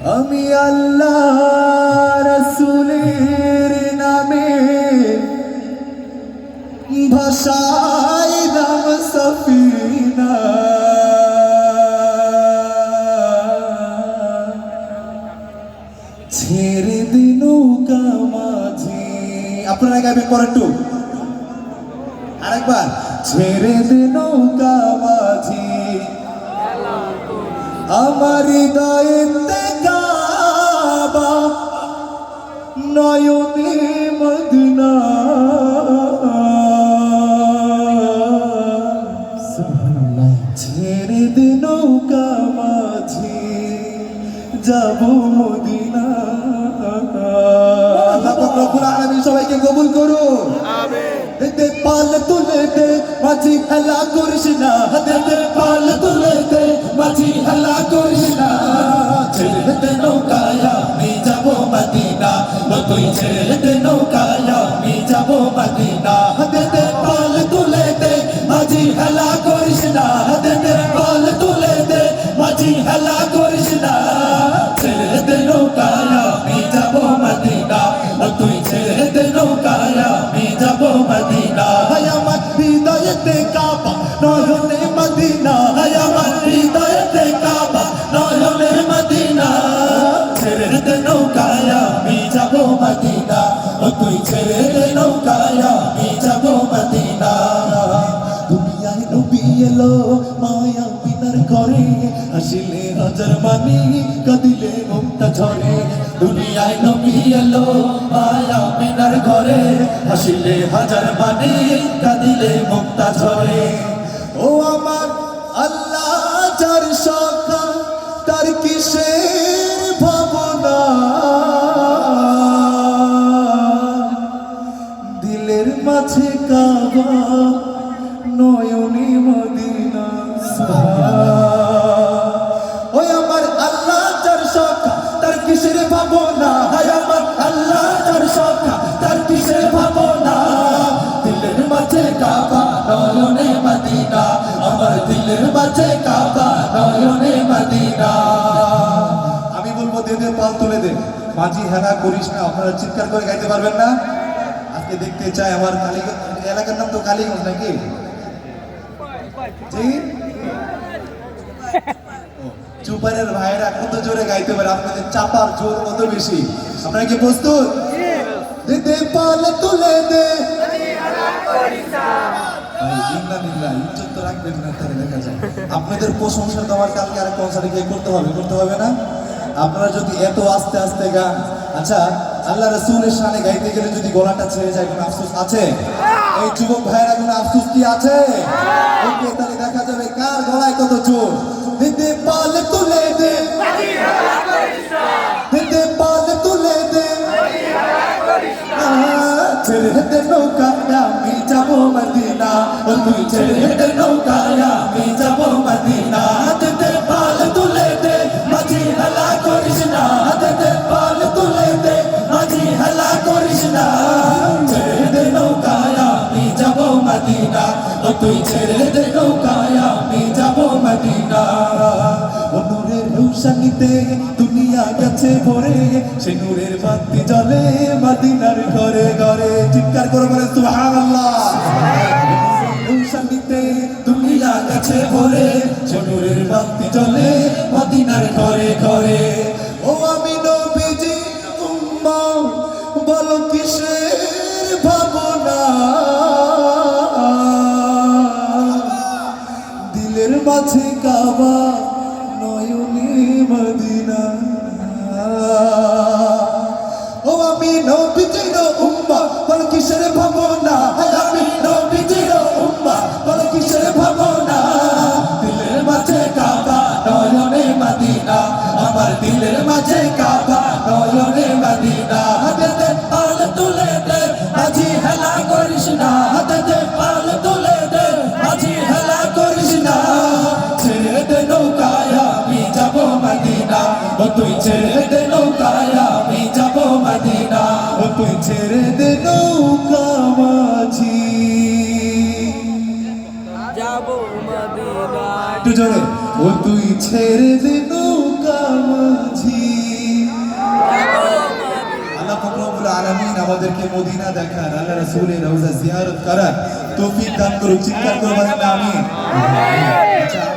আমি আল্লাহ রসুলের নামে ভাষায় নাম সফিনা। ছেড়ে দিন কামাঝি আপনারা গাইবেন পর একটু। আরেকবার। ছেড়ে দিন কামাঝি আমার হৃদয়েতে নয়নে মদনা। ছেড়ে দে নৌকা মাঝি যাব মদিনা। সবাইকে কবুল করো পাল তুলে দে মাঝি হেলা করিস না। তুই ছেড়ে দে নৌকায় আমি যাব মদিনা। দে দে পাল তুলে দে, মাঝি হেলা করিস না। দে দে পাল তুলে দে, মাঝি হেলা করিস না। ছেড়ে দে নৌকায় আমি যাব মদিনা। তুই ছেড়ে দে নৌকায় আমি যাব মদিনা। আমার হৃদয়তে কাবা নয়নে মদিনা। মমতা ঝরে, দুনিয়ায় নবী এলো মায়া পিনার ঘরে। হাসিলে হাজার মানি কাঁদিলে মমতা ঝরে। ও আমার আল্লাহ, যার সখা, তার কিসের ভাবনা? দিলের মাঝে কাবা, নয়নে মদিনা। দিলের কাবা নয়নে মদিনা আমি বলব দে দে পাল তুলে দে। মাঝি হেনা করিস না আপনারা চিৎকার করে গাইতে পারবেন না। আজকে দেখতে চাই আমার কালীগঞ্জ এলাকার নাম তো কালীগঞ্জ নাকি? জি? চুপারের ভাইয়েরা কত জোরে গাইতে পারে আপনাদের চাপার জোর কত বেশি? আপনারা কি প্রস্তুত? দে দে পাল তুলে দে। আপনাদের প্রশংসা তো আমার কালকে আর কনসার্টে গিয়ে করতে হবে করতে হবে না? আপনারা যদি এত আস্তে আস্তে গান আচ্ছা আল্লাহ রসুলের সামনে গাইতে গেলে যদি গলাটা ছেড়ে যায়, কোনো আফসোস আছে? এই যুবক ভাইয়েরা, কোনো আফসোস কি আছে? ওকে, তাহলে দেখা যাবে কার গলায় কত চোর দিতে পাল তুলে দে। দিতে পাল তুলে দে। ছেড়ে দে মদিনা তুই ছেড়ে দে নৌকায় আমি মদিনা দে পাল তুলে দে, মাঝি করিস না। দে পাল তুলে দে, মাঝি করিস না। ছেড়ে দে নৌকায় আমি তুই ছেড়ে দে নৌকায় আমি যাব মদিনা। ও নূরের রৌশানিতে দুনিয়া গেছে ভরে। সে নূরের বাতি জ্বলে মদিনার ঘরে ঘরে। চিৎকার করে বলে সুবহানাল্লাহ। দুনিয়া ঘরে সে বাতি চলে মদিনার ঘরে ঘরে। ও আমি নবীজি, উম্মা, বলো কিসের ভাবনা? দিলের মাঝে কাবা ও তুই ছেড়ে দে নৌকায় আমি যাব মদিনা। ও তুই ছেড়ে দে নৌকা মাঝি। যাব মদিনা। একটু জোরে। ও তুই ছেড়ে দে নৌকা মাঝি। আলামিন আমাদেরকে মদিনা দেখার আল্লাহ রাসূলের রওজা জিয়ারত করার তৌফিক দান করুক চিৎকার করবেন আমিন। আচ্ছা